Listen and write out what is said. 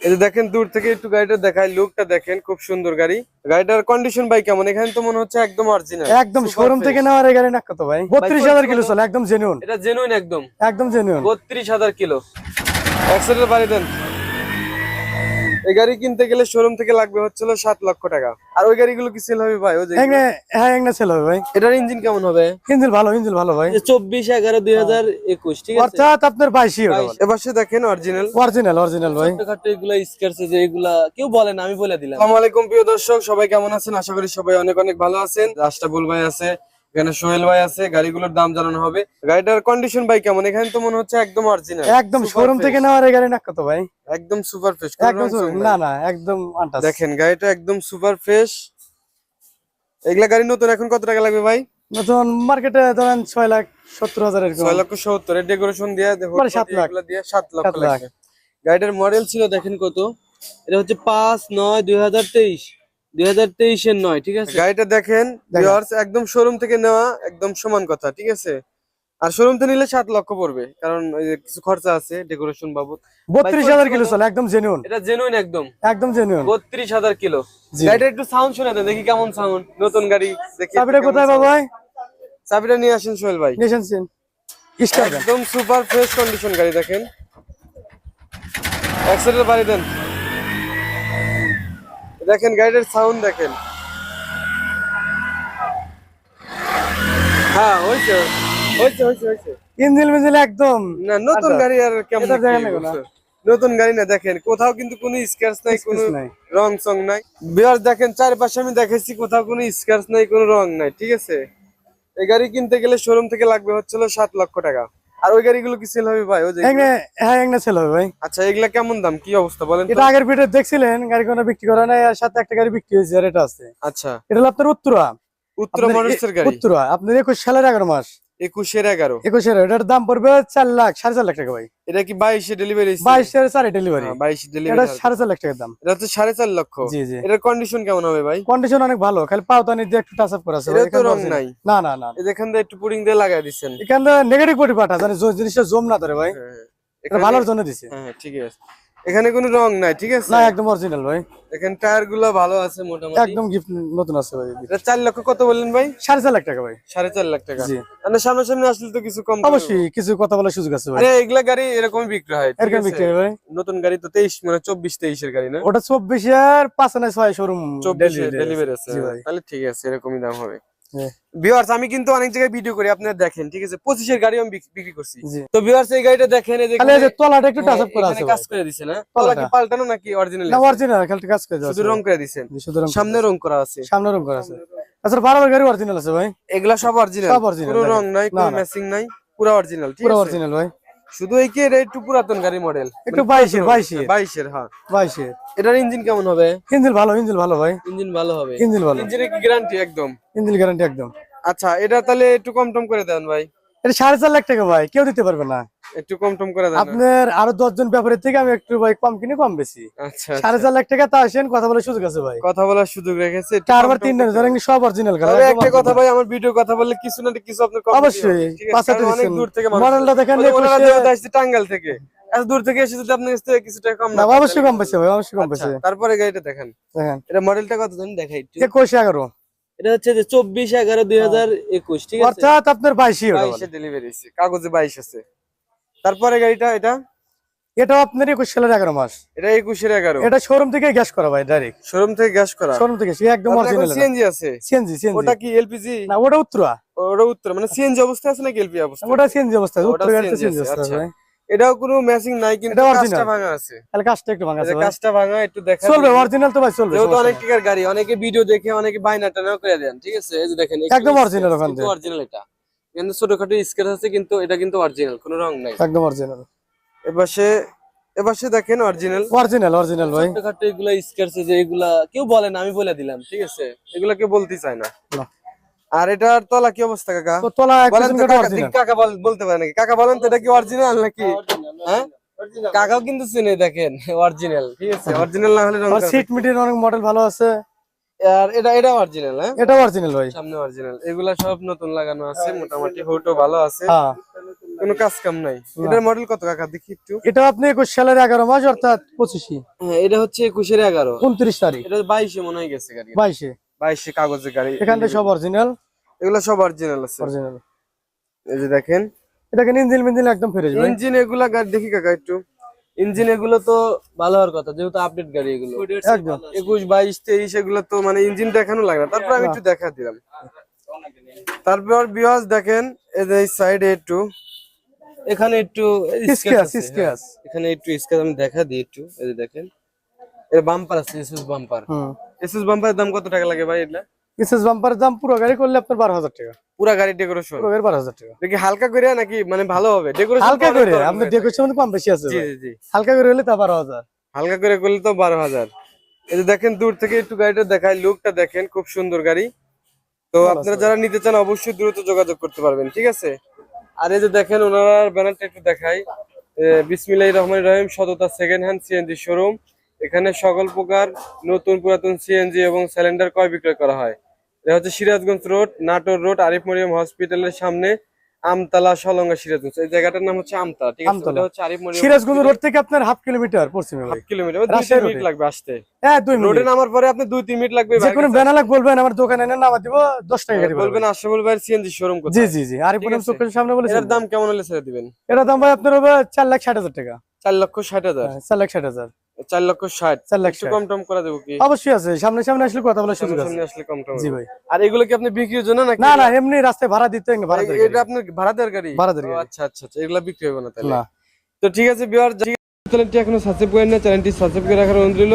এই যে দেখেন দূর থেকে একটু গাড়িটা দেখায় লুকটা দেখেন খুব সুন্দর গাড়ি। গাড়িটার কন্ডিশন ভাই কেমন? এখানে তো মনে হচ্ছে একদম অরিজিনাল একদম শোরুম থেকে নেওয়ার এই গাড়ি না কত ভাই? বত্রিশ হাজার কিলো চলে একদম জেনুইন এটা জেনুইন একদম। একদম জেনুইন বত্রিশ হাজার কিলো। এক্সেলের বাড়ি দেন। এই গাড়ি কিনতে গেলে শোরুম থেকে লাগবে হচ্ছিল সাত লক্ষ টাকা। আর ওই গাড়িগুলো কি সেল হবে ভাই? ওই যে হ্যাঁ এখানে ছেলে হবে ভাই। এটার ইঞ্জিন কেমন হবে? ইঞ্জিল ভালো ইঞ্জিল ভালো ভাই। চব্বিশ এগারো দুই হাজার একুশ ঠিক আছে? অর্থাৎ আপনার বাইশই এবার সে দেখেন অরিজিনাল অরিজিনাল অরিজিনাল ভাই। ছোটখাটো এগুলা স্কেচ যে এগুলা কেউ বলে না আমি বলে দিলাম। আসসালামু আলাইকুম প্রিয় দর্শক সবাই কেমন আছেন? আশা করি সবাই অনেক অনেক ভালো আছেন। রাস্তাবুল ভাই আছে এখানে সোহেল ভাই আছে গাড়িগুলোর দাম জানানো হবে। গাড়িটার কন্ডিশন ভাই কেমন? এখানে তো মনে হচ্ছে একদম অরিজিনাল একদম শোরুম থেকে নেওয়ার গাড়ি না কত ভাই? একদম সুপার ফ্রেশ না না একদম দেখেন গাড়িটা একদম সুপার ফ্রেশ এগুলা গাড়ি নতুন এখন কত টাকা লাগবে ভাই? নতুন মার্কেটে ধরেন ছয় লাখ সত্তর হাজার ছয় লক্ষ সত্তর। এর ডেকোরেশন দিয়ে মানে সাত লাখ। এগুলা দিয়ে সাত লক্ষ গাড়িটার মডেল ছিল দেখেন কত। এটা হচ্ছে পাঁচ নয় দুই হাজার তেইশ। দুই হাজার তেইশের নয় ঠিক আছে? গাড়িটা দেখেন একদম শোরুম থেকে নেওয়া একদম সমান কথা ঠিক আছে? আর শোরুম থেকে নিলে সাত লক্ষ পড়বে কারণ কিছু খরচা আছে ডেকোরেশন বাবদ। বত্রিশ হাজার কিলো চলে একদম জেনুইন এটা জেনুইন একদম। একদম জেনুইন বত্রিশ হাজার কিলো। জি। গাড়িটা একটু সাউন্ড শুনে দেন দেখি কেমন সাউন্ড নতুন গাড়ি দেখি চাবিটা কোথায়। পাবো চাবিটা নিয়ে আসেন সোহেল ভাই। সিন একদম সুপার ফ্রেশ কন্ডিশন গাড়ি দেখেন। অ্যাক্সিডেন্ট বাড়ি দেন। দেখেন গাড়িটার সাউন্ড দেখেন। হ্যাঁ হয়েছে হয়েছে হয়েছে হয়েছে। ইঞ্জিল মিঞ্জিল একদম। না নতুন আচ্ছা। গাড়ি আর কেমন নতুন গাড়ি না দেখেন কোথাও কিন্তু কোনো স্ক্র্যাচ নাই কোনো রং সং নাই। বিয়ার দেখেন চারপাশে আমি দেখেছি কোথাও কোনো স্ক্র্যাচ নাই কোনো রং নাই ঠিক আছে? এই গাড়ি কিনতে গেলে শোরুম থেকে লাগবে হচ্ছিল সাত লক্ষ টাকা। আর ওই গাড়িগুলো কি সেল হবে ভাই? ওই যে হ্যাঁ সেল ছেলে হবে ভাই। আচ্ছা এগুলা কেমন দাম? কি অবস্থা বলেন এটা আগের ভিডিও দেখছিলেন গাড়ি কোনো বিক্রি করা নাই আর সাথে একটা গাড়ি বিক্রি হয়েছে আর এটা আছে। আচ্ছা। এটা হলো আপনার উত্তরা। উত্তরা মানুষের গাড়ি? উত্তরা আপনার একুশ সালের এগারো মাস। একুশের এগারো। একুশের এটার দাম পড়বে চার লাখ সাড়ে চার লাখ টাকা ভাই। এটা কি বাইশে ডেলিভারি বাইশের চারে ডেলিভারি বাইশে ডেলিভারি সাড়ে চার লাখ টাকার দাম। এটা হচ্ছে সাড়ে চার লক্ষ। জি জি। এটার কন্ডিশন কেমন হবে ভাই? কন্ডিশন অনেক ভালো খালি পাওতানি দিয়ে একটু টাচ আপ করা আছে এটা তো রং নাই। না না না যেখান দিয়ে একটু পুডিং দিয়ে লাগাই দিচ্ছেন। এখান থেকে নেগেটিভ বডি পাঠা জানি জিনিসটা জম না ধরে ভাই। হ্যাঁ, এটা এখানে- ভালোর জন্য দিছে। হ্যাঁ হ্যাঁ, ঠিক আছে। এখানে কোনো রং নাই ঠিক আছে? না একদম অরিজিনাল ভাই। এখানে টায়ারগুলো ভালো আছে মোটামুটি। একদম গিফট নতুন আছে ভাই এটা চার লক্ষ কত বললেন ভাই? সাড়ে চার লাখ টাকা ভাই। সাড়ে চার লাখ টাকা। জি। মানে সামনাসামনি আসলে তো কিছু কম অবশ্যই কিছু কথা বলার সুযোগ আছে ভাই। আরে এগুলা গাড়ি এরকমই বিক্রি হয় এরকম বিক্রি হয় ভাই। নতুন গাড়ি তো তেইশ মানে চব্বিশ তেইশের গাড়ি না? ওটা চব্বিশের পাঁচ না ছয় শোরুম চব্বিশে ডেলিভারি আছে জি ভাই। তাহলে ঠিক আছে এরকমই দাম হবে। ভিউয়ার্স আমি কিন্তু অনেক জায়গায় ভিডিও করি আপনারা দেখেন ঠিক আছে? পঁচিশের গাড়ি আমি বিক্রি করছি। জি। তো ভিউয়ার্স এই গাড়িটা দেখেন এই যে এই যে তলাটা একটু টাচ হ্যাঁ, আপ করা আছে কাজ ভাই। করে দিছেন হ্যাঁ তলা কি পাল্টানো নাকি অরিজিনাল না অরিজিনাল খালি কাজ করে শুধু রং করে সামনে রং করা আছে। সামনে রং করা আছে। আচ্ছা বারবার গাড়ি অরিজিনাল আছে ভাই? এগুলা সব অরিজিনাল সব original, কোনো রং নাই কোনো। ম্যাচিং নাই পুরো অরিজিনাল ঠিক পুরো আছে? অরিজিনাল ভাই। শুধু এই কি একটু পুরাতন গাড়ি মডেল একটু বাইশের বাইশের। বাইশের হ্যাঁ। বাইশের। এটার ইঞ্জিন কেমন হবে? ইঞ্জিল ভালো ইঞ্জিন ভালো ভাই। ইঞ্জিন ভালো হবে। ইঞ্জিন ভালো। ইঞ্জিনের গ্যারান্টি একদম? ইঞ্জিল গ্যারান্টি একদম। আচ্ছা এটা তাহলে একটু কম টম করে দেন ভাই। এটা সাড়ে চার লাখ টাকা ভাই কেউ দিতে পারবে না। একটু কম টম করে? আপনার আরও দশজন ব্যাপারের থেকে আমি একটু ভাই কম কিনে কম বেশি। আচ্ছা সাড়ে চার লাখ টাকা তা আসেন কথা বলার সুযোগ আছে ভাই। কথা বলার সুযোগ রেখেছে চারবার কম তিন করতে ধরেন সব অরিজিনাল তবে একটা কথা ভাই আমার ভিডিও কথা বললে কিছু না কিছু আপনার অবশ্যই? অনেক দূর থেকে মডেলটা দেখেন টাঙ্গাইল থেকে। এত দূর থেকে এসে যদি আপনার কাছ থেকে কিছুটা কম না অবশ্যই কম পেয়েছে ভাই অবশ্যই কম আচ্ছা, পেয়েছে তারপরে গাড়িটা দেখেন। দেখেন। এটা মডেলটা কত জানি দেখাই একটু? একুশ এগারো। এটা হচ্ছে যে চব্বিশ এগারো দুই হাজার একুশ ঠিক আছে? অর্থাৎ আপনার বাইশে ডেলিভারি কাগজে বাইশ আছে। তারপরে গাড়িটা এটা? এটা আপনার একুশ সালের এগারো মাস। এটা একুশের এগারো। এটা শোরুম থেকে গ্যাস করা ভাই ডাইরেক্ট শোরুম থেকে গ্যাস করা। শোরুম থেকে সে একদম অরিজিনাল সিএনজি আছে। সিএনজি সিএনজি ওটা কি এলপিজি না ওটা উত্তরা ওটা উত্তর মানে সিএনজি অবস্থা আছে নাকি এলপি অবস্থা ওটা সিএনজি অবস্থা উত্তরা সিএনজি আছে, অবস্থা আচ্ছা। এটাও কোনো ম্যাচিং নাই কিন্তু কাজটা ভাঙা আছে। তাহলে কাজটা একটু ভাঙা আছে কাজটা ভাঙা একটু দেখা চলবে অরিজিনাল তো ভাই চলবে যেহেতু অনেক টিকার গাড়ি অনেকে ভিডিও দেখে অনেকে বাইনা টানাও করে দেন ঠিক আছে? এই যে দেখেন একদম ওখান থেকে। অরিজিনাল এটা। কিন্তু ছোটখাটো স্কেচ আছে কিন্তু এটা কিন্তু অরিজিনাল কোনো রং নাই। একদম অরিজিনাল এপাশে এপাশে দেখেন অরিজিনাল অরিজিনাল অরিজিনাল ভাই। ছোটখাটো এগুলা স্কেচ যে এগুলা কেউ বলে না আমি বলে দিলাম ঠিক আছে? এগুলা কেউ বলতে চায় না। না। আর এটার তলা কি অবস্থা কাকা? তোলা কাকা বলতে পারে নাকি? কাকা বলেন তো এটা কি অরিজিনাল নাকি? হ্যাঁ? কাকাও কিন্তু চিনে দেখেন অরিজিনাল ঠিক আছে অরিজিনাল না হলে রং সিট মিটের অনেক মডেল ভালো আছে। আর এটা এটা অরিজিনাল হ্যাঁ? এটা অরিজিনাল ভাই। সামনে অরিজিনাল এগুলা সব নতুন লাগানো আছে মোটামুটি হুটো ভালো আছে। হ্যাঁ। কোনো কাজ কাম নাই। এটার মডেল কত কাকা? দেখি একটু। এটা আপনি একুশ সালের এগারো মাস অর্থাৎ পঁচিশে। হ্যাঁ এটা হচ্ছে একুশের এগারো। উনত্রিশ তারিখ। এটা বাইশে মনে হয় গেছে গাড়ি বাইশে। বাইশে কাগজের গাড়ি এখান থেকে সব অরিজিনাল এগুলো সব অরিজিনাল আছে। অরিজিনাল এই যে দেখেন। এটাকে ইঞ্জিন মিঞ্জিন একদম ফ্রেশ ইঞ্জিন এগুলা গাড়ি দেখি কাকা একটু। ইঞ্জিন এগুলো তো ভালো হওয়ার কথা যেহেতু আপডেট গাড়ি এগুলো। একদম। একুশ বাইশ তেইশ এগুলো তো মানে ইঞ্জিন দেখানো লাগে না। তারপর আমি একটু দেখা দিলাম। তারপর বিয়াস দেখেন এই যে সাইডে একটু। এখানে একটু স্কেচ আছে, স্কেচ হ্যাঁ। এখানে একটু স্কেচ আমি দেখা দিই একটু। এই যে দেখেন। এর বাম্পার আছে এসএস বাম্পার হুম। এসএস বাম্পারের দাম কত টাকা লাগে ভাই এটা? এসএস বাম্পারের দাম পুরো গাড়ি করলে আপনার বারো হাজার টাকা। পুরা গাড়ি ডেকোরেশন পুরো গাড়ি বারো হাজার টাকা। দেখি হালকা করে নাকি মানে ভালো হবে? ডেকোরেশন হালকা করে আপনার ডেকোরেশন কম বেশি আছে জি জি হালকা করে হলে তা বারো হাজার। হালকা করে করলে তো বারো হাজার। এই যে দেখেন দূর থেকে একটু গাড়িটা দেখায় লুকটা দেখেন খুব সুন্দর গাড়ি। তো আপনারা যারা নিতে চান অবশ্যই দ্রুত যোগাযোগ করতে পারবেন ঠিক আছে? আর এই যে দেখেন ওনারা ব্যানারটা একটু দেখাই। বিসমিল্লাহ রহমান রহিম সততা সেকেন্ড হ্যান্ড সিএনজি শোরুম এখানে সকল প্রকার নতুন পুরাতন সিএনজি এবং সিলিন্ডার ক্রয় বিক্রয় করা হয়? এটা হচ্ছে সিরাজগঞ্জ রোড নাটোর রোড আরিফ মরিয়ম হসপিটালের সামনে আমতলা সলঙ্গা সিরাজগঞ্জ। এই জায়গাটার নাম হচ্ছে আমতলা ঠিক আছে? এটা হচ্ছে আরিফ মরিয়ম সিরাজগঞ্জ রোড থেকে আপনার হাফ কিলোমিটার পশ্চিমে হাফ কিলোমিটার দুই তিন মিনিট লাগবে আসতে। হ্যাঁ দুই রোডে নামার পরে আপনি দুই তিন মিনিট লাগবে যে কোনো ব্যানালাক বলবেন আমার দোকানে এনে নামা দিব দশ টাকা গাড়ি বলবেন আশরাফুল ভাইয়ের সিএনজি শোরুম জি জি জি। আরিফ মনিয়ম আছে। সামনে বলেছেন। এটার দাম কেমন হলে ছেড়ে দিবেন? এর দাম ভাই আপনার হবে চার লাখ ষাট হাজার টাকা। চার লক্ষ ষাট হাজার। হ্যাঁ, চার লাখ ষাট হাজার। চার লক্ষ ষাট। চার লাখ কম টম করা দেবো কি? অবশ্যই আছে সামনে সামনে আসলে কথা বলার সুযোগ সামনে আসলে কম টম জি ভাই। আর এগুলো কি আপনি বিক্রির জন্য নাকি? না না এমনি রাস্তায় ভাড়া দিতে হয় ভাড়া এটা আপনার ভাড়াদার গাড়ি? ভাড়া দেওয়ার আচ্ছা আচ্ছা আচ্ছা এগুলা বিক্রি হবে না তাহলে। না। তো ঠিক আছে বিহার চ্যানেলটি এখনও সাবস্ক্রাইব করেন না চ্যানেলটি সাবস্ক্রাইব করে রাখার অনুরোধ রইল।